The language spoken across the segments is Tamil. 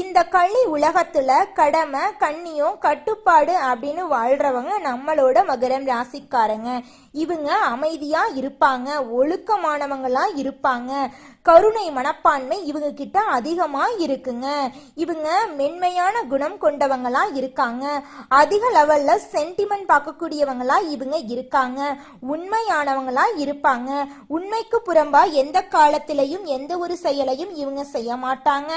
இந்த கள்ளி உலகத்துல கடமை கண்ணியம் கட்டுப்பாடு அப்படின்னு வாழ்றவங்க நம்மளோட மகரம் ராசிக்காரங்க. இவங்க அமைதியா இருப்பாங்க ஒழுக்கமானவங்களா இருப்பாங்க. கருணை மனப்பான்மை இவங்க கிட்ட அதிகமா இருக்குங்க இவங்க மென்மையான குணம் கொண்டவங்களா இருக்காங்க. அதிக லெவல்ல சென்டிமெண்ட் பார்க்கக்கூடியவங்களா இவங்க இருக்காங்க. உண்மையானவங்களா இருப்பாங்க. உண்மைக்கு புறம்பா எந்த காலத்திலையும் எந்த ஒரு செயலையும் இவங்க செய்ய மாட்டாங்க.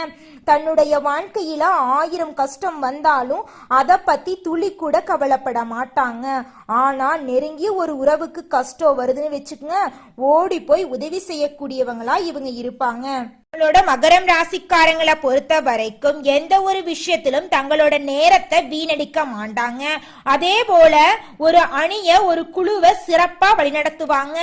தன்னுடைய வாழ்க்கையில ஆயிரம் கஷ்டம் வந்தாலும் அதை பத்தி துளி கூட கவலைப்பட மாட்டாங்க. ஆனா நெருங்கிய ஒரு உறவுக்கு கஷ்டம் வருதுன்னு வச்சுக்கோங்க. ஓடி போய் உதவி செய்யக்கூடியவங்களா இவங்க இருப்பாங்க. நம்மளோட மகரம் ராசிக்காரங்களை பொறுத்த வரைக்கும் எந்த ஒரு விஷயத்திலும் தங்களோட நேரத்தை வீணடிக்க மாட்டாங்க. அதே போல ஒரு அணிய ஒரு குழுவை சிறப்பா வழிநடத்துவாங்க.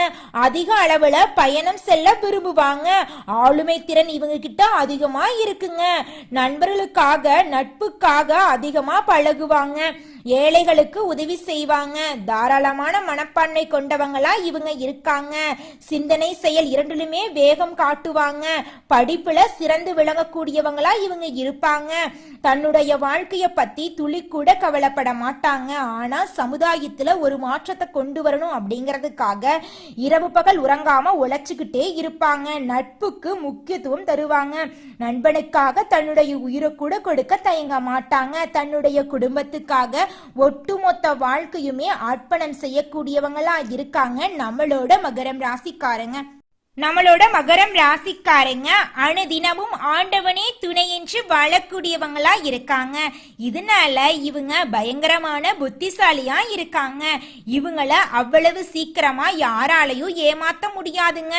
அதிக அளவுல பயணம் செல்ல விரும்புவாங்க. ஆளுமை திறன் இவங்க கிட்ட அதிகமா இருக்குங்க. நண்பர்களுக்காக நட்புக்காக அதிகமா பழகுவாங்க. ஏழைகளுக்கு உதவி செய்வாங்க. தாராளமான மனப்பான்மை கொண்டவங்களா இவங்க இருக்காங்க. சிந்தனை செயல் இரண்டிலுமே வேகம் காட்டுவாங்க. படிப்புல சிறந்து விளங்கக்கூடியவங்களா இவங்க இருப்பாங்க. தன்னுடைய வாழ்க்கைய பத்தி துளி கூட கவலைப்பட மாட்டாங்க. ஆனா சமுதாயத்துல ஒரு மாற்றத்தை கொண்டு வரணும் அப்படிங்கிறதுக்காக இரவு பகல் உறங்காம உழைச்சுக்கிட்டே இருப்பாங்க. நட்புக்கு முக்கியத்துவம் தருவாங்க. நண்பனுக்காக தன்னுடைய உயிரை கூட கொடுக்க தயங்க மாட்டாங்க. தன்னுடைய குடும்பத்துக்காக ஒட்டுமொத்த வாழ்க்கையுமே அர்ப்பணம் செய்யக்கூடியவங்களா இருக்காங்க. நம்மளோட மகரம் ராசிக்காரங்க. நம்மளோட மகரம் ராசிக்காரங்க அணுதினமும் ஆண்டவனே துணை என்று வாழக்கூடியவங்களா இருக்காங்க. இதனால இவங்க பயங்கரமான புத்திசாலியா இருக்காங்க. இவங்கள அவ்வளவு சீக்கிரமா யாராலையும் ஏமாத்த முடியாதுங்க.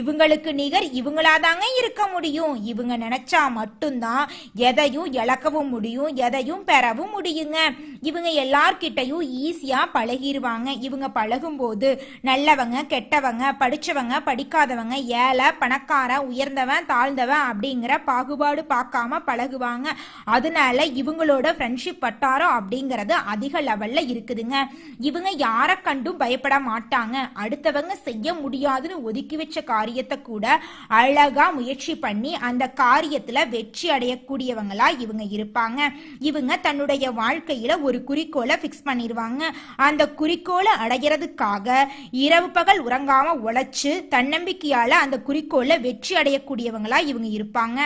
இவங்களுக்கு நிகர் இவங்களாதாங்க இருக்க முடியும். இவங்க நினைச்சா மட்டும்தான் எதையும் இழக்கவும் முடியும் எதையும் பெறவும் முடியுங்க. இவங்க எல்லார்கிட்டையும் ஈஸியா பழகிடுவாங்க இவங்க பழகும்போது நல்லவங்க கெட்டவங்க படிச்சவங்க படிக்காதவங்க ஏழை பணக்காரன் உயர்ந்தவன் தாழ்ந்தவன் அப்படிங்கிற பாகுபாடு பார்க்காம பழகுவாங்க. அதனால இவங்களோட ஃப்ரெண்ட்ஷிப் வட்டாரம் அப்படிங்கிறது அதிக லெவல்ல இருக்குதுங்க. இவங்க யாரை கண்டும் பயப்பட மாட்டாங்க. அடுத்தவங்க செய்ய முடியாதுன்னு ஒதுக்கி வச்ச காரியத்தை கூட அழகா முயற்சி பண்ணி அந்த காரியத்துல வெற்றி அடையக்கூடியவங்களா இவங்க இருப்பாங்க. இவங்க தன்னுடைய வாழ்க்கையில ஒரு குறிக்கோளை ஃபிக்ஸ் பண்ணிடுவாங்க அந்த குறிக்கோளை அடைகிறதுக்காக இரவு பகல் உறங்காம உழைச்சு தன்னம்பிக்கை தன்னம்பிக்கையால அந்த குறிக்கோளை வெற்றி அடையக்கூடியவங்களா இவங்க இருப்பாங்க.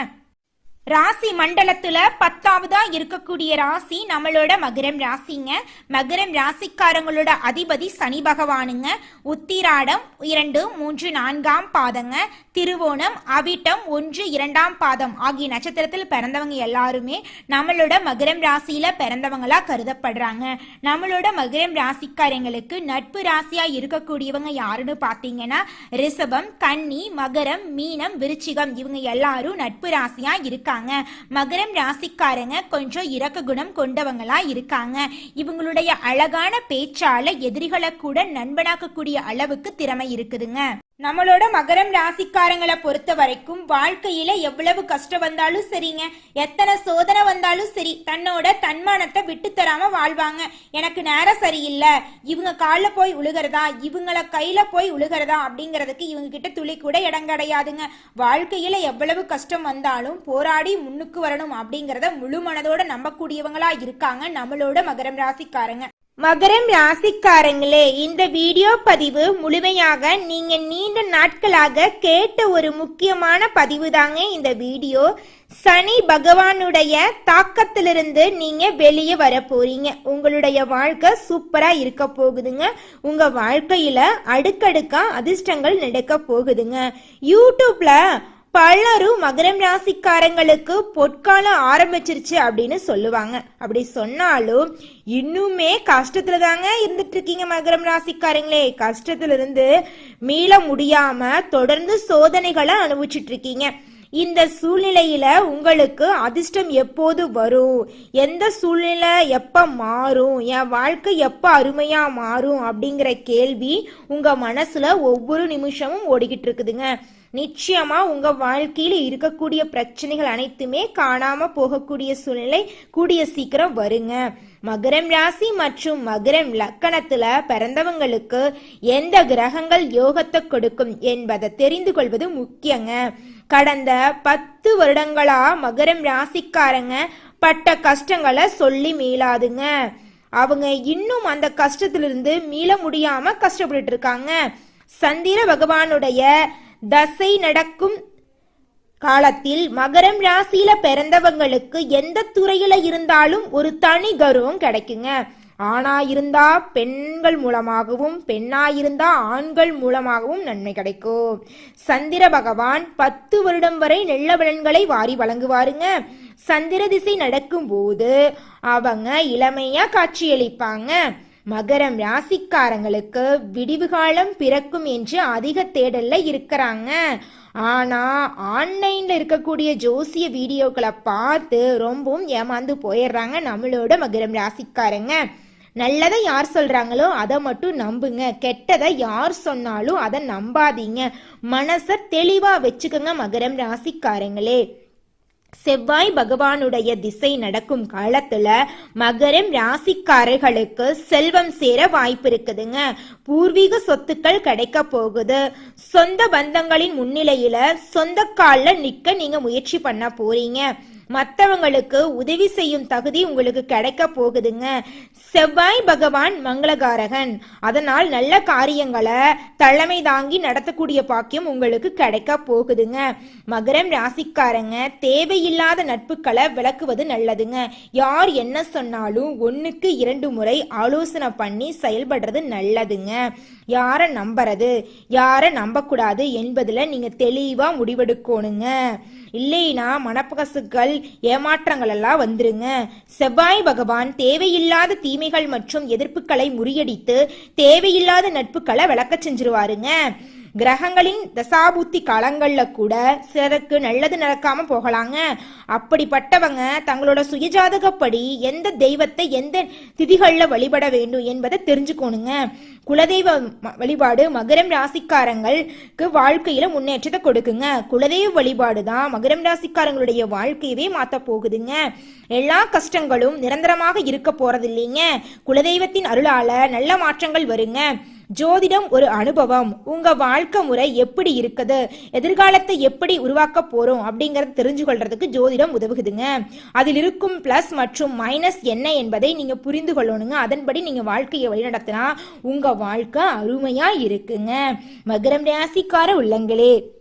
ராசி மண்டலத்துல பத்தாவதா இருக்கக்கூடிய ராசி நம்மளோட மகரம் ராசிங்க. மகரம் ராசிக்காரங்களோட அதிபதி சனி பகவானுங்க. உத்திராடம் இரண்டு மூன்று நான்காம் பாதங்க. திருவோணம் அவிட்டம் ஒன்று இரண்டாம் பாதம் ஆகிய நட்சத்திரத்தில் பிறந்தவங்க எல்லாருமே நம்மளோட மகரம் ராசியில பிறந்தவங்களா கருதப்படுறாங்க. நம்மளோட மகரம் ராசிக்காரங்களுக்கு நட்பு ராசியா இருக்கக்கூடியவங்க யாருன்னு பாத்தீங்கன்னா ரிஷபம் கன்னி மகரம் மீனம் விருச்சிகம் இவங்க எல்லாரும் நட்பு ராசியா இருக்காங்க. மகரம் ராசிக்காரங்க கொஞ்சம் இறக்க குணம் கொண்டவங்களா இருக்காங்க. இவங்களுடைய அழகான பேச்சால எதிரிகளை கூட நண்பனாக்கக்கூடிய அளவுக்கு திறமை இருக்குதுங்க. நம்மளோட மகரம் ராசிக்காரங்களை பொறுத்த வரைக்கும் வாழ்க்கையில எவ்வளவு கஷ்டம் வந்தாலும் சரிங்க. எத்தனை சோதனை வந்தாலும் சரி தன்னோட தன்மானத்தை விட்டு தராம வாழ்வாங்க. எனக்கு நேரம் சரியில்லை. இவங்க காலில் போய் உழுகிறதா? இவங்கள கையில போய் உழுகிறதா? அப்படிங்கிறதுக்கு இவங்க கிட்ட துளி கூட இடம் கிடையாதுங்க. வாழ்க்கையில எவ்வளவு கஷ்டம் வந்தாலும் போராடி முன்னுக்கு வரணும் அப்படிங்கிறத முழு மனதோட நம்பக்கூடியவங்களா இருக்காங்க நம்மளோட மகரம் ராசிக்காரங்க. மகரம் ராசிக்காரங்களே இந்த வீடியோ பதிவு முழுமையாக நீங்க நீண்ட நாட்களாக கேட்ட ஒரு முக்கியமான பதிவு தாங்க இந்த வீடியோ. சனி பகவானுடைய தாக்கத்திலிருந்து நீங்க வெளியே வர போறீங்க. உங்களுடைய வாழ்க்கை சூப்பரா இருக்க போகுதுங்க. உங்க வாழ்க்கையில அடுக்கடுக்கா அதிர்ஷ்டங்கள் நடக்க போகுதுங்க. யூடியூப்ல பலரும் மகரம் ராசிக்காரங்களுக்கு பொற்காலம் ஆரம்பிச்சிருச்சு அப்படின்னு சொல்லுவாங்க. அப்படி சொன்னாலும் இன்னுமே கஷ்டத்துல தாங்க இருந்துட்டு இருக்கீங்க மகரம் ராசிக்காரங்களே. கஷ்டத்துல இருந்து மீள முடியாம தொடர்ந்து சோதனைகளை அனுபவிச்சுட்டு இருக்கீங்க இந்த சூழ்நிலையில உங்களுக்கு அதிர்ஷ்டம் எப்போது வரும்? எந்த சூழ்நிலை எப்ப மாறும்? என் வாழ்க்கை எப்ப அருமையா மாறும்? அப்படிங்கிற கேள்வி உங்க மனசுல ஒவ்வொரு நிமிஷமும் ஓடிக்கிட்டு இருக்குதுங்க நிச்சயமா உங்க வாழ்க்கையில இருக்கக்கூடிய பிரச்சனைகள் அனைத்துமே காணாம போகக்கூடிய சூழ்நிலை கூடிய சீக்கிரம் வருங்க. மகரம் ராசி மற்றும் மகரம் லக்கணத்துல பிறந்தவங்களுக்கு எந்த கிரகங்கள் யோகத்தை கொடுக்கும் என்பதை தெரிந்து கொள்வது முக்கியங்க. கடந்த பத்து வருடங்களா மகரம் ராசிக்காரங்க பட்ட கஷ்டங்களை சொல்லி மீளாதுங்க. அவங்க இன்னும் அந்த கஷ்டத்திலிருந்து மீள முடியாம கஷ்டப்பட்டுட்டு இருக்காங்க. சந்திர பகவானுடைய தசை நடக்கும் காலத்தில் மகரம் ராசியில பிறந்தவங்களுக்கு எந்த துறையில இருந்தாலும் ஒரு தனி கர்வம் கிடைக்குங்க. ஆணா இருந்தா பெண்கள் மூலமாகவும் பெண்ணா இருந்தா ஆண்கள் மூலமாகவும் நன்மை கிடைக்கும். சந்திர பகவான் பத்து வருடம் வரை நல்ல பலன்களை வாரி வழங்குவாருங்க. சந்திர திசை நடக்கும்போது அவங்க இளமையா காட்சியளிப்பாங்க. மகரம் ராசிக்காரங்களுக்கு விடிவு காலம் பிறக்கும் என்று அதிக தேடல்ல இருக்கிறாங்க. ஆனா ஆன்லைன்ல இருக்கக்கூடிய ஜோசிய வீடியோக்களை பார்த்து ரொம்பவும் ஏமாந்து போயிடுறாங்க நம்மளோட மகரம் ராசிக்காரங்க. நல்லதை யார் சொல்றாங்களோ அதை மட்டும் நம்புங்க. கெட்டதை யார் சொன்னாலும் அதை நம்பாதீங்க. மனசை தெளிவா வச்சுக்கோங்க மகரம் ராசிக்காரங்களே. செவ்வாய் பகவானுடைய திசை நடக்கும் காலத்துல மகரம் ராசிக்காரர்களுக்கு செல்வம் சேர வாய்ப்பு இருக்குதுங்க. பூர்வீக சொத்துக்கள் கிடைக்க போகுது. சொந்த பந்தங்களின் முன்னிலையில சொந்த காலில் நிக்க நீங்க முயற்சி பண்ண போறீங்க. மற்றவங்களுக்கு உதவி செய்யும் தகுதி உங்களுக்கு கிடைக்க போகுதுங்க. செவ்வாய் பகவான் மங்களகாரகன். அதனால் நல்ல காரியங்களை தலைமை தாங்கி நடத்தக்கூடிய பாக்கியம் உங்களுக்கு கிடைக்க போகுதுங்க. மகரம் ராசிக்காரங்க தேவையில்லாத நட்புகளை விளக்குவது நல்லதுங்க. யார் என்ன சொன்னாலும் ஒன்றுக்கு இரண்டு முறை ஆலோசனை பண்ணி செயல்படுறது நல்லதுங்க. யாரை நம்புறது யாரை நம்பக்கூடாது என்பதில் நீங்கள் தெளிவாக முடிவெடுக்கணுங்க. இல்லைனா மனப்பகசுகள் ஏமாற்றங்கள் எல்லாம் வந்துருங்க. செவ்வாய் பகவான் தேவையில்லாத தீமைகள் மற்றும் எதிர்ப்புகளை முறியடித்து தேவையில்லாத நட்புகளை விளக்க செஞ்சிருவாருங்க. கிரகங்களின் தசாபுத்தி காலங்கள்ல கூட சிலருக்கு நல்லது நடக்காம போகலாங்க. அப்படிப்பட்டவங்க தங்களோட சுயஜாதகப்படி எந்த தெய்வத்தை எந்த திதிகள்ல வழிபட வேண்டும் என்பதை தெரிஞ்சுக்கோணுங்க. குலதெய்வ வழிபாடு மகரம் ராசிக்காரங்களுக்கு வாழ்க்கையில முன்னேற்றத்தை கொடுக்குங்க. குலதெய்வ வழிபாடு தான் மகரம் ராசிக்காரங்களுடைய வாழ்க்கையவே மாத்த போகுதுங்க. எல்லா கஷ்டங்களும் நிரந்தரமாக இருக்க போறது இல்லைங்க குலதெய்வத்தின் அருளால நல்ல மாற்றங்கள் வருங்க. ஜோதிடம் ஒரு அனுபவம். உங்க வாழ்க்கை முறை எப்படி இருக்குது? எதிர்காலத்தை எப்படி உருவாக்க போறோம்? அப்படிங்கறத தெரிஞ்சு கொள்றதுக்கு ஜோதிடம் உதவுகுதுங்க அதில் இருக்கும் பிளஸ் மற்றும் மைனஸ் என்ன என்பதை நீங்க புரிந்து கொள்ளணுங்க. அதன்படி நீங்க வாழ்க்கையை வழிநடத்தினா உங்க வாழ்க்கை அருமையா இருக்குங்க. மகரம் ராசிக்கார உள்ளங்களே.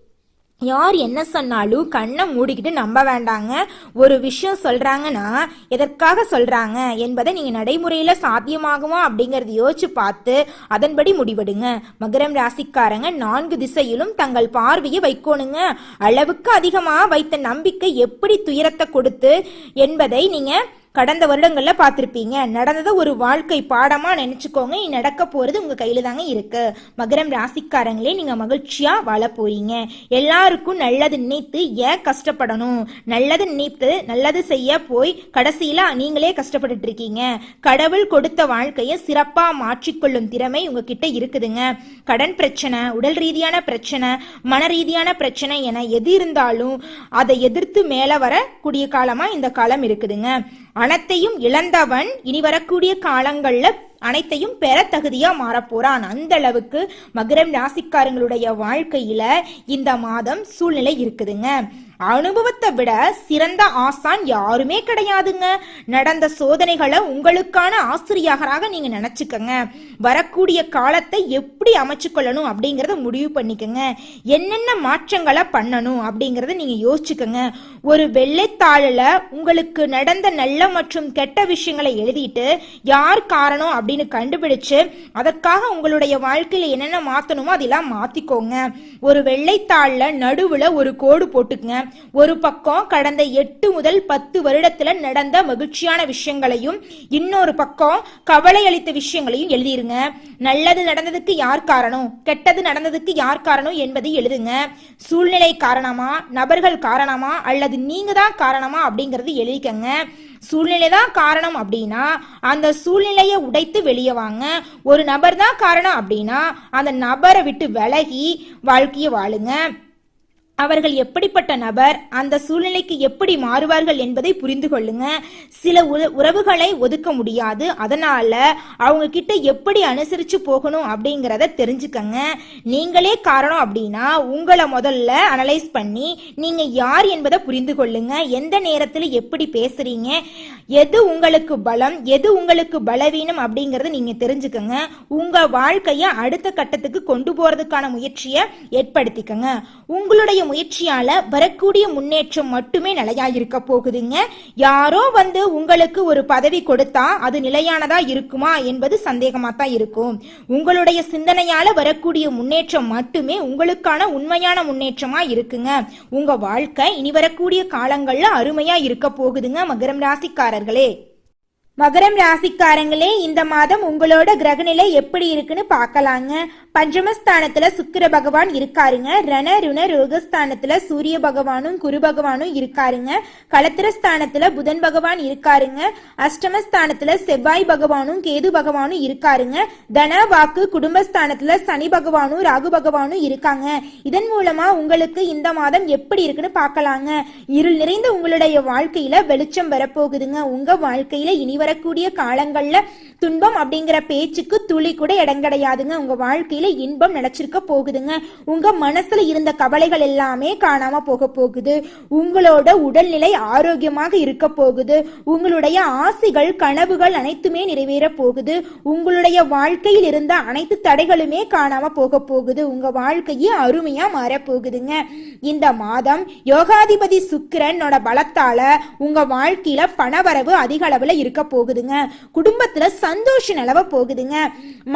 யார் என்ன சொன்னாலும் கண்ணை மூடிக்கிட்டு நம்ப வேண்டாங்க. ஒரு விஷயம் சொல்றாங்கன்னா எதற்காக சொல்றாங்க? என்பதை நீங்க நடைமுறையில சாத்தியமாகுமா அப்படிங்கறத யோசிச்சு பார்த்து அதன்படி முடிவெடுங்க. மகரம் ராசிக்காரங்க நான்கு திசையிலும் தங்கள் பார்வையை வைக்கணுங்க. அளவுக்கு அதிகமா வைத்த நம்பிக்கை எப்படி துயரத்தை கொடுத்து என்பதை நீங்க கடந்த வருடங்களில் பார்த்துருப்பீங்க. நடந்ததை ஒரு வாழ்க்கை பாடமாக நினச்சிக்கோங்க. இனி நடக்க போகிறது உங்கள் கையில் தாங்க இருக்குது மகரம் ராசிக்காரங்களே நீங்கள் மகிழ்ச்சியாக வாழ போகிறீங்க எல்லாருக்கும் நல்லது நினைத்து ஏன் கஷ்டப்படணும்? நல்லது நினைத்து நல்லது செய்ய போய் கடைசியில் நீங்களே கஷ்டப்பட்டுட்டு இருக்கீங்க. கடவுள் கொடுத்த வாழ்க்கையை சிறப்பாக மாற்றிக்கொள்ளும் திறமை உங்ககிட்ட இருக்குதுங்க. கடன் பிரச்சனை உடல் ரீதியான பிரச்சனை மன ரீதியான பிரச்சனை என எது இருந்தாலும் அதை எதிர்த்து மேலே வரக்கூடிய காலமாக இந்த காலம் இருக்குதுங்க. அனைத்தையும் இழந்தவன் இனி வரக்கூடிய காலங்கள்ல அனைத்தையும் பெற தகுதியா மாறப்போறான். அந்த அளவுக்கு மகரம் ராசிக்காரங்களுடைய வாழ்க்கையில இந்த மாதம் சூழ்நிலை இருக்குதுங்க. அனுபவத்தை விட சிறந்த ஆசான் யாருமே கிடையாதுங்க. நடந்த சோதனைகளை உங்களுக்கான ஆசிரியராக நீங்க நினைச்சுக்கங்க. வரக்கூடிய காலத்தை எப்படி அமைச்சு கொள்ளணும் அப்படிங்கறத முடிவு பண்ணிக்கங்க. என்னென்ன மாற்றங்களை பண்ணணும் அப்படிங்கறத நீங்க யோசிச்சுக்கங்க. ஒரு வெள்ளைத்தாளில் உங்களுக்கு நடந்த நல்ல மற்றும் கெட்ட விஷயங்களை எழுதிட்டு யார் காரணம் அப்படின்னு கண்டுபிடிச்சு அதற்காக உங்களுடைய வாழ்க்கையில என்னென்ன மாத்தணுமோ அதெல்லாம் மாத்திக்கோங்க. ஒரு வெள்ளைத்தாளில் நடுவுல ஒரு கோடு போட்டுக்குங்க. ஒரு பக்கம் கடந்த எட்டு முதல் பத்து வருடத்துல நடந்த மகிழ்ச்சியான விஷயங்களையும் இன்னொரு பக்கம் கவலை அளித்த விஷயங்களையும் எழுதிருங்க. நல்லது நடந்ததுக்கு யார் காரணம்? கெட்டது நடந்ததுக்கு யார் காரணம் என்பதை எழுதுங்க. சூழ்நிலை காரணமா? நபர்கள் காரணமா? அல்லது நீங்க தான் காரணமா? அப்படிங்கறது எழுதிக்கங்க. சூழ்நிலை தான் காரணம் அப்படின்னா அந்த சூழ்நிலையை உடைத்து வெளியே வாங்க. ஒரு நபர் தான் காரணம் அப்படின்னா அந்த நபரை விட்டு விலகி வாழ்க்கையை வாழுங்க. அவர்கள் எப்படிப்பட்ட நபர் அந்த சூழ்நிலைக்கு எப்படி மாறுவார்கள் என்பதை புரிந்து கொள்ளுங்க. சில உறவுகளை ஒதுக்க முடியாது. அதனால அவங்க கிட்ட எப்படி அனுசரிச்சு போகணும் அப்படிங்கிறத தெரிஞ்சுக்கங்க. நீங்களே காரணம் அப்படின்னா உங்களை முதல்ல அனலைஸ் பண்ணி நீங்க யார் என்பதை புரிந்து கொள்ளுங்க. எந்த நேரத்தில் எப்படி பேசுறீங்க எது உங்களுக்கு பலம் எது உங்களுக்கு பலவீனம் அப்படிங்கறத நீங்க தெரிஞ்சுக்கங்க. உங்க வாழ்க்கையை அடுத்த கட்டத்துக்கு கொண்டு போறதுக்கான முயற்சியை ஏற்படுத்திக்கங்க. உங்களுடைய முயற்சியால வரக்கூடிய முன்னேற்றம் மட்டுமே நிலையாக இருக்க போகுதுங்க. யாரோ வந்து உங்களுக்கு ஒரு பதவி கொடுத்தா அது நிலையானதா இருக்குமா என்பது சந்தேகமா தான் இருக்கும். உங்களுடைய சிந்தனையால வரக்கூடிய முன்னேற்றம் மட்டுமே உங்களுக்கான உண்மையான முன்னேற்றமா இருக்குங்க. உங்க வாழ்க்கை இனி வரக்கூடிய காலங்கள்ல அருமையா இருக்க போகுதுங்க மகரம் ராசிக்காரர்களே. மகரம் ராசிக்காரங்களே இந்த மாதம் உங்களோட கிரகநிலை எப்படி இருக்குன்னு பார்க்கலாங்க. பஞ்சமஸ்தானத்துல சுக்கிர பகவான் இருக்காருங்க. ரண ருண ரோகஸ்தானத்துல சூரிய பகவானும் குரு பகவானும் இருக்காருங்க. களத்திரஸ்தானத்துல புதன் பகவான் இருக்காருங்க. அஷ்டமஸ்தானத்துல செவ்வாய் பகவானும் கேது பகவானும் இருக்காருங்க. தன வாக்கு குடும்பஸ்தானத்துல சனி பகவானும் ராகு பகவானும் இருக்காங்க. இதன் மூலமா உங்களுக்கு இந்த மாதம் எப்படி இருக்குன்னு பார்க்கலாங்க. இருள் நிறைந்த உங்களுடைய வாழ்க்கையில வெளிச்சம் வரப்போகுதுங்க. உங்க வாழ்க்கையில இனி வரக்கூடிய காலங்கள்ல துன்பம் அப்படிங்கிற பேச்சுக்கு துளி கூட இடம் கிடையாதுங்க. உங்க வாழ்க்கையில இன்பம் நினைச்சிருக்க போகுதுங்க. உங்க மனசுல இருந்த கவலைகள் எல்லாமே காணாம போக போகுது. உங்களோட உடல்நிலை ஆரோக்கியமாக இருக்க போகுது. உங்களுடைய ஆசைகள் கனவுகள் அனைத்துமே நிறைவேற போகுது. உங்களுடைய வாழ்க்கையில் இருந்த அனைத்து தடைகளுமே காணாம போக போகுது. உங்க வாழ்க்கையே அருமையா மாற போகுதுங்க. இந்த மாதம் யோகாதிபதி சுக்கிரனோட பலத்தால உங்க வாழ்க்கையில பணவரவு அதிக அளவுல இருக்க போகுதுங்க. குடும்பத்துல சந்தோஷம் நிலவ போகுதுங்க.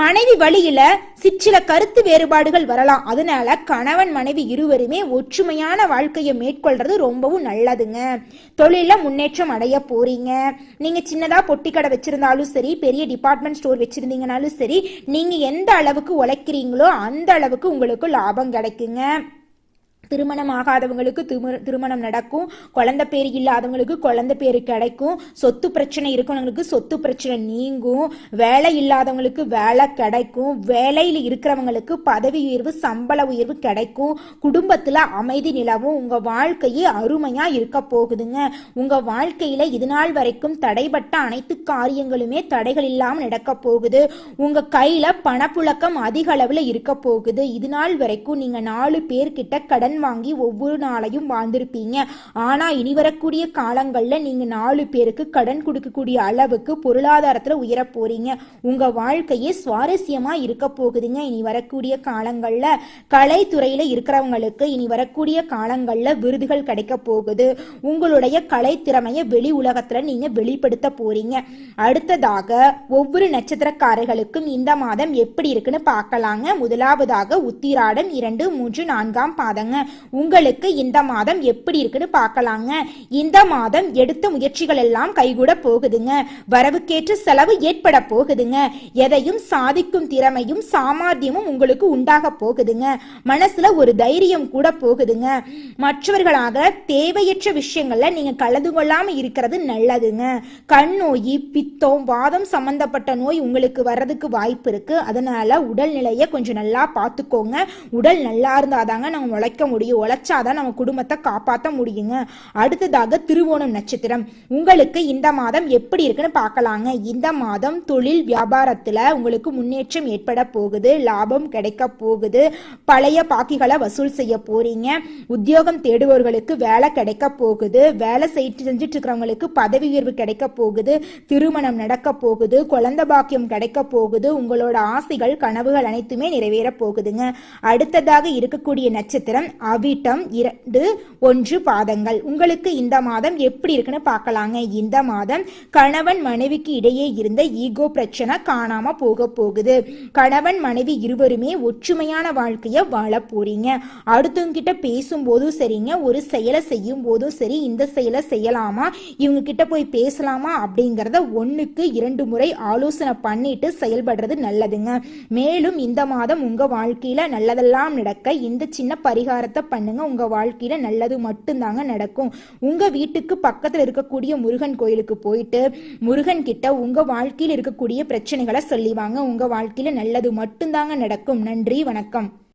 மனைவி வழியில சிற்சில கருத்து வேறுபாடுகள் வரலாம். அதனால கணவன் மனைவி இருவருமே ஒற்றுமையான வாழ்க்கையை மேற்கொள்றது ரொம்பவும் நல்லதுங்க. தொழில முன்னேற்றம் அடைய போறீங்க. நீங்க சின்னதா பொட்டி கடை வச்சிருந்தாலும் சரி பெரிய டிபார்ட்மெண்ட் ஸ்டோர் வச்சிருந்தீங்கனாலும் சரி நீங்க எந்த அளவுக்கு உழைக்கிறீங்களோ அந்த அளவுக்கு உங்களுக்கு லாபம் கிடைக்குங்க. திருமணம் ஆகாதவங்களுக்கு திருமணம் நடக்கும். குழந்தை பேர் இல்லாதவங்களுக்கு குழந்தை பேர் கிடைக்கும். சொத்து பிரச்சனை இருக்கிறவங்களுக்கு சொத்து பிரச்சனை நீங்கும். வேலை இல்லாதவங்களுக்கு வேலை கிடைக்கும். வேலையில் இருக்கிறவங்களுக்கு பதவி உயர்வு சம்பள உயர்வு கிடைக்கும். குடும்பத்தில் அமைதி நிலவும். உங்கள் வாழ்க்கையே அருமையாக இருக்க போகுதுங்க. உங்கள் வாழ்க்கையில் இது நாள் வரைக்கும் தடைப்பட்ட அனைத்து காரியங்களுமே தடைகள் இல்லாமல் நடக்க போகுது. உங்கள் கையில் பணப்புழக்கம் அதிக அளவில் இருக்க போகுது. இது நாள் வரைக்கும் நீங்கள் நாலு பேர்கிட்ட கடன் கடன் வாங்கி ஒவ்வொரு நாளையும் வாழ்ந்திருப்பீங்க. ஆனா இனி வரக்கூடிய காலங்கள்ல நீங்க நாலு பேருக்கு கடன் கொடுக்கக்கூடிய அளவுக்கு பொருளாதாரத்துல உயர போறீங்க. உங்க வாழ்க்கையே சுவாரஸ்யமா இருக்க போகுதுங்க இனி வரக்கூடிய காலங்கள்ல. கலைத்துறையில இருக்கிறவங்களுக்கு இனி வரக்கூடிய காலங்கள்ல விருதுகள் கிடைக்க போகுது. உங்களுடைய கலை திறமையை வெளி உலகத்துல நீங்க வெளிப்படுத்த போறீங்க. அடுத்ததாக ஒவ்வொரு நட்சத்திரக்காரர்களுக்கும் இந்த மாதம் எப்படி இருக்குன்னு பார்க்கலாங்க. முதலாவதாக உத்திராடம் இரண்டு மூன்று நான்காம் பாதங்க. உங்களுக்கு இந்த மாதம் எப்படி இருக்குன்னு பார்க்கலாங்க. இந்த மாதம் எடுத்த முயற்சிகள் எல்லாம் கைகூட போகுதுங்க. வரவுக்கேற்ற செலவு ஏற்பட போகுதுங்க. எதையும் சாதிக்கும் திறமையும் சாமர்த்தியமும் உங்களுக்கு உண்டாக போகுதுங்க. மனசுல ஒரு தைரியம் கூட போகுதுங்க. மற்றவர்களாக தேவையற்ற விஷயங்கள்ல நீங்க கலந்து கொள்ளாம இருக்கிறது நல்லதுங்க. கண் நோய் பித்தம் வாதம் சம்பந்தப்பட்ட நோய் உங்களுக்கு வர்றதுக்கு வாய்ப்பு இருக்கு. அதனால உடல்நிலையை கொஞ்சம் நல்லா பார்த்துக்கோங்க. உடல் நல்லா இருந்தாதாங்க நம்ம உழைக்க முடியும். உழைச்சாதான் நம்ம குடும்பத்தை காப்பாற்ற முடியுங்க. அடுத்ததாக திருவோணம் நட்சத்திரம். உங்களுக்கு இந்த மாதம் எப்படி இருக்குன்னு பார்க்கலாங்க. இந்த மாதம் தொழில் வியாபாரத்தில் உங்களுக்கு முன்னேற்றம் ஏற்பட போகுது. லாபம் கிடைக்க போகுது. பழைய பாக்கிகளை வசூல் செய்ய போறீங்க. உத்தியோகம் தேடுபவர்களுக்கு வேலை கிடைக்க போகுது. வேலை செய்து செஞ்சுட்டு இருக்கிறவங்களுக்கு பதவி உயர்வு கிடைக்க போகுது. திருமணம் நடக்க போகுது. குழந்தை பாக்கியம் கிடைக்க போகுது. உங்களோட ஆசைகள் கனவுகள் அனைத்துமே நிறைவேற போகுதுங்க. அடுத்ததாக இருக்கக்கூடிய நட்சத்திரம். அவிட்டம் இரண்டு ஒன்று பாதங்கள். உங்களுக்கு இந்த மாதம் எப்படி இருக்குன்னு பார்க்கலாங்க. இந்த மாதம் கணவன் மனைவிக்கு இடையே இருந்த ஈகோ பிரச்சனை காணாம போக போகுது. கணவன் மனைவி இருவருமே ஒற்றுமையான வாழ்க்கைய வாழ போறீங்க. அடுத்தவங்கிட்ட பேசும்போதும் சரிங்க. ஒரு செயலை செய்யும் போதும் சரி இந்த செயலை செய்யலாமா? இவங்க கிட்ட போய் பேசலாமா? அப்படிங்கறத ஒண்ணுக்கு இரண்டு முறை ஆலோசனை பண்ணிட்டு செயல்படுறது நல்லதுங்க. மேலும் இந்த மாதம் உங்க வாழ்க்கையில நல்லதெல்லாம் நடக்க இந்த சின்ன பரிகாரத்தை பண்ணுங்க. உங்க வாழ்க்கையில நல்லது மட்டும்தாங்க நடக்கும். உங்க வீட்டுக்கு பக்கத்துல இருக்கக்கூடிய முருகன் கோயிலுக்கு போயிட்டு முருகன் கிட்ட உங்க வாழ்க்கையில இருக்கக்கூடிய பிரச்சனைகளை சொல்லிவாங்க உங்க வாழ்க்கையில நல்லது மட்டும்தாங்க நடக்கும். நன்றி வணக்கம்.